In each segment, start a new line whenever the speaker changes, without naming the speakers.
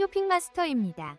쇼핑마스터입니다.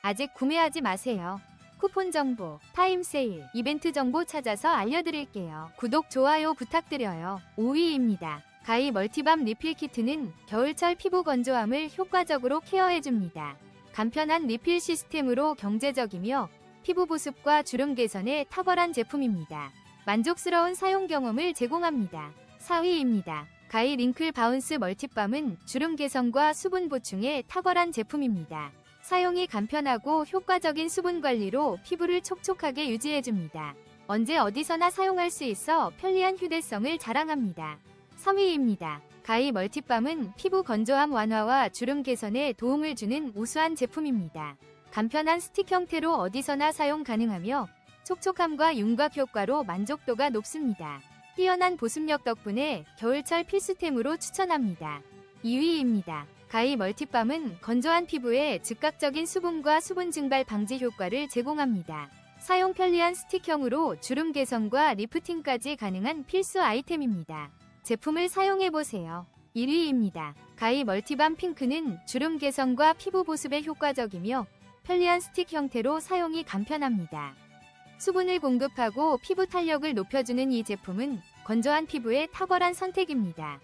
아직 구매하지 마세요. 쿠폰 정보, 타임 세일, 이벤트 정보 찾아서 알려드릴게요. 구독, 좋아요 부탁드려요. 5위입니다. 가이 멀티밤 리필 키트는 겨울철 피부 건조함을 효과적으로 케어해줍니다. 간편한 리필 시스템으로 경제적이며 피부 보습과 주름 개선에 탁월한 제품입니다. 만족스러운 사용 경험을 제공합니다. 4위입니다. 가이 링클 바운스 멀티밤은 주름 개선과 수분 보충에 탁월한 제품입니다. 사용이 간편하고 효과적인 수분 관리로 피부를 촉촉하게 유지해줍니다. 언제 어디서나 사용할 수 있어 편리한 휴대성을 자랑합니다. 3위입니다. 가이 멀티밤은 피부 건조함 완화와 주름 개선에 도움을 주는 우수한 제품입니다. 간편한 스틱 형태로 어디서나 사용 가능하며 촉촉함과 윤곽 효과로 만족도가 높습니다. 뛰어난 보습력 덕분에 겨울철 필수템으로 추천합니다. 2위입니다. 가이 멀티밤은 건조한 피부에 즉각적인 수분과 수분 증발 방지 효과를 제공합니다. 사용 편리한 스틱형으로 주름 개선과 리프팅까지 가능한 필수 아이템입니다. 제품을 사용해보세요. 1위입니다. 가이 멀티밤 핑크는 주름 개선과 피부 보습에 효과적이며 편리한 스틱 형태로 사용이 간편합니다. 수분을 공급하고 피부 탄력을 높여주는 이 제품은 건조한 피부에 탁월한 선택입니다.